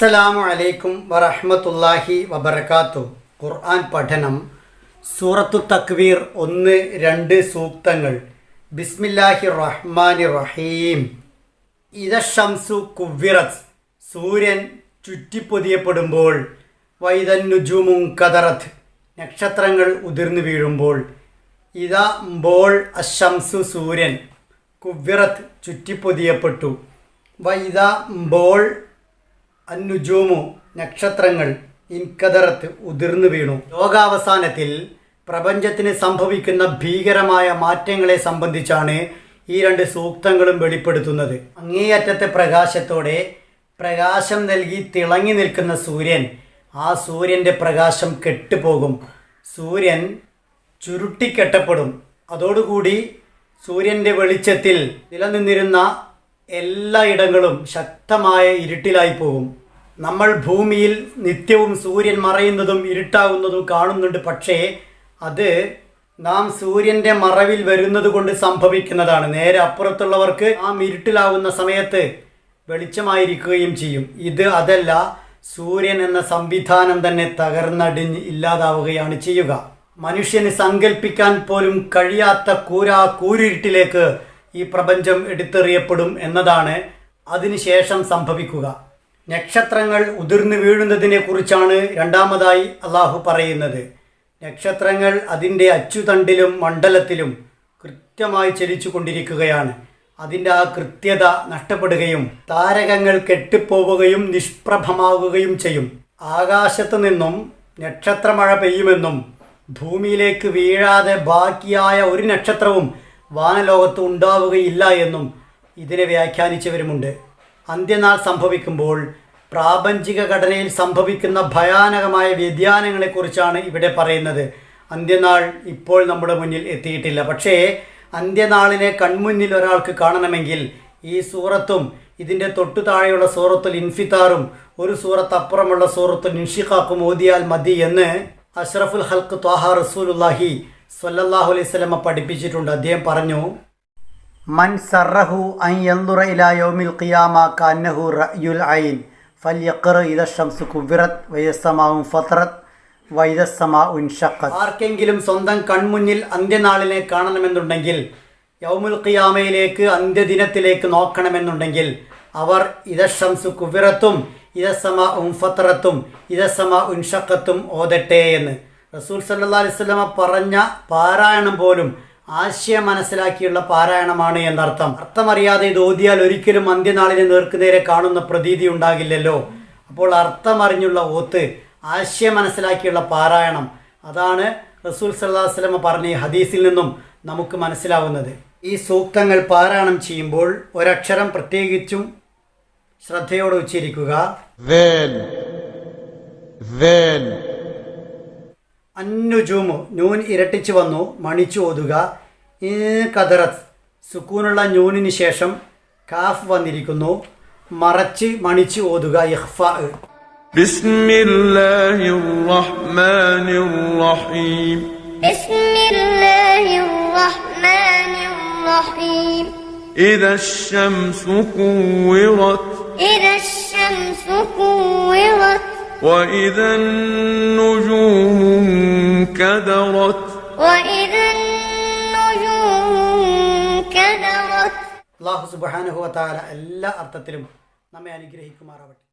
അസ്സലാമു അലൈക്കും വറഹ്മത്തുള്ളാഹി വബർക്കാത്തു ഖുർആൻ പഠനം സൂറത്തു തക്വീർ ഒന്ന് രണ്ട് സൂക്തങ്ങൾ. ബിസ്മില്ലാഹി റഹ്മാൻ റഹീം ഇത ഷംസു കുവ്വിറത്ത് സൂര്യൻ ചുറ്റിപ്പൊതിയപ്പെടുമ്പോൾ വൈതന്നുജുമും കദറത്ത് നക്ഷത്രങ്ങൾ ഉതിർന്നു വീഴുമ്പോൾ ഇത ബോൾ അശംസു സൂര്യൻ. കുവ്വിറത്ത് ചുറ്റിപ്പൊതിയപ്പെട്ടു. വൈദ ബോൾ അന്നുജൂമു നക്ഷത്രങ്ങൾ ഇൻകദറത്ത് ഉതിർന്നു വീണു. ലോകാവസാനത്തിൽ പ്രപഞ്ചത്തിന് സംഭവിക്കുന്ന ഭീകരമായ മാറ്റങ്ങളെ സംബന്ധിച്ചാണ് ഈ രണ്ട് സൂക്തങ്ങളും വെളിപ്പെടുത്തുന്നത്. അങ്ങേയറ്റത്തെ പ്രകാശത്തോടെ പ്രകാശം നൽകി തിളങ്ങി നിൽക്കുന്ന സൂര്യൻ ആ സൂര്യന്റെ പ്രകാശം കെട്ടുപോകും. സൂര്യൻ ചുരുട്ടിക്കെട്ടപ്പെടും. അതോടുകൂടി സൂര്യന്റെ വെളിച്ചത്തിൽ നിലനിന്നിരുന്ന എല്ലായിടങ്ങളും ശക്തമായ ഇരുട്ടിലായി പോകും. നമ്മൾ ഭൂമിയിൽ നിത്യവും സൂര്യൻ മറയുന്നതും ഇരുട്ടാകുന്നതും കാണുന്നുണ്ട്. പക്ഷേ അത് നാം സൂര്യന്റെ മറവിൽ വരുന്നത് കൊണ്ട് സംഭവിക്കുന്നതാണ്. നേരെ അപ്പുറത്തുള്ളവർക്ക് നാം ഇരുട്ടിലാവുന്ന സമയത്ത് വെളിച്ചമായിരിക്കുകയും ചെയ്യും. ഇത് അതല്ല സൂര്യൻ എന്ന സംവിധാനം തന്നെ തകർന്നടിഞ്ഞ് ഇല്ലാതാവുകയാണ് ചെയ്യുക. മനുഷ്യന് സങ്കല്പിക്കാൻ പോലും കഴിയാത്ത കൂരാ കൂരിരുട്ടിലേക്ക് ഈ പ്രപഞ്ചം എടുത്തെറിയപ്പെടും എന്നതാണ് അതിനുശേഷം സംഭവിക്കുക. നക്ഷത്രങ്ങൾ ഉതിർന്നു വീഴുന്നതിനെ കുറിച്ചാണ് രണ്ടാമതായി അള്ളാഹു പറയുന്നത്. നക്ഷത്രങ്ങൾ അതിന്റെ അച്ചുതണ്ടിലും മണ്ഡലത്തിലും കൃത്യമായി ചലിച്ചു കൊണ്ടിരിക്കുകയാണ് അതിന്റെ ആ കൃത്യത നഷ്ടപ്പെടുകയും താരകങ്ങൾ കെട്ടിപ്പോവുകയും നിഷ്പ്രഭമാവുകയും ചെയ്യും. ആകാശത്തു നിന്നും നക്ഷത്രമഴ പെയ്യുമെന്നും ഭൂമിയിലേക്ക് വീഴാതെ ബാക്കിയായ ഒരു നക്ഷത്രവും വാനലോകത്ത് ഉണ്ടാവുകയില്ല എന്നും ഇതിനെ വ്യാഖ്യാനിച്ചവരുമുണ്ട്. അന്ത്യനാൾ സംഭവിക്കുമ്പോൾ പ്രാപഞ്ചിക ഘടനയിൽ സംഭവിക്കുന്ന ഭയാനകമായ വ്യതിയാനങ്ങളെക്കുറിച്ചാണ് ഇവിടെ പറയുന്നത്. അന്ത്യനാൾ ഇപ്പോൾ നമ്മുടെ മുന്നിൽ എത്തിയിട്ടില്ല. പക്ഷേ അന്ത്യനാളിനെ കൺമുന്നിൽ ഒരാൾക്ക് കാണണമെങ്കിൽ ഈ സൂറത്തും ഇതിന്റെ തൊട്ടു താഴെയുള്ള സൂറത്തുൽ ഇൻഫിത്താറും ഒരു സൂറത്ത് അപ്പുറമുള്ള സൂറത്തുൽ ഇൻഷിഖാക്കും ഓതിയാൽ മതി എന്ന് അഷ്റഫുൽ ഹൽക്ക് ത്വാഹ റസൂലുല്ലാഹി സ്വല്ലല്ലാഹു അലൈഹി സ്വലമ പഠിപ്പിച്ചിട്ടുണ്ട്. അദ്ദേഹം പറഞ്ഞു മൻ സറഹു അൻ യന്ദുറ ഇലാ യൗമിൽ ഖിയാമ കന്നഹു റയുൽ ഐൻ ഫല്യഖറ ഇദ ഷംസു കുവിറത് വയസ്സമാവും ഫത്രത് വൈദസ്സമാ ഉൻഷഖത് ആർക്കെങ്കിലും സ്വന്തം കൺമുന്നിൽ അന്ത്യനാളിനെ കാണണമെന്നുണ്ടെങ്കിൽ യൗമുൽ ഖിയാമയിലേക്ക് അന്ത്യദിനത്തിലേക്ക് നോക്കണമെന്നുണ്ടെങ്കിൽ അവർ ഇദഷംസു കുവിറത്തും ഇദസമ ഉംഫത്തറത്തും ഇദസമ ഉൻഷക്കത്തും ഓതട്ടെ എന്ന്. റസൂൽ സല്ലാ അലിസ്ലമ പറഞ്ഞ പാരായണം പോലും ആശയം മനസ്സിലാക്കിയുള്ള പാരായണമാണ് എന്നർത്ഥം. അർത്ഥമറിയാതെ ഇത് ഓതിയാൽ ഒരിക്കലും അന്ത്യനാളിന് നേർക്കുനേരെ കാണുന്ന പ്രതീതി ഉണ്ടാകില്ലല്ലോ. അപ്പോൾ അർത്ഥമറിഞ്ഞുള്ള ഓത്ത് ആശയം മനസ്സിലാക്കിയുള്ള പാരായണം അതാണ് റസൂൽ സല്ലാസ്ലമ പറഞ്ഞ ഹദീസിൽ നിന്നും നമുക്ക് മനസ്സിലാവുന്നത്. ഈ സൂക്തങ്ങൾ പാരായണം ചെയ്യുമ്പോൾ ഒരക്ഷരം പ്രത്യേകിച്ചും ശ്രദ്ധയോടെ ഉച്ചരിക്കുക. അന്നുജൂമു നൂൻ ഇരട്ടിച്ചു വന്നു മണിച്ചു ഓതുക ഈ കദറത്ത് സുക്കൂനുള്ള നൂനിന് ശേഷം കാഫ് വന്നിരിക്കുന്നു മറച്ച് മണിച്ച് ഓതുക ഇഹ്ഫ بسم الله الرحمن الرحيم بسم الله الرحمن الرحيم إذا الشمس كورت إذا الشمس كورت وإذا النجوم انكدرت وإذا النجوم انكدرت അള്ളാഹു സുബാനുഹുവ താല എല്ലാ അർത്ഥത്തിലും നമ്മെ അനുഗ്രഹിക്കുമാറാവട്ടെ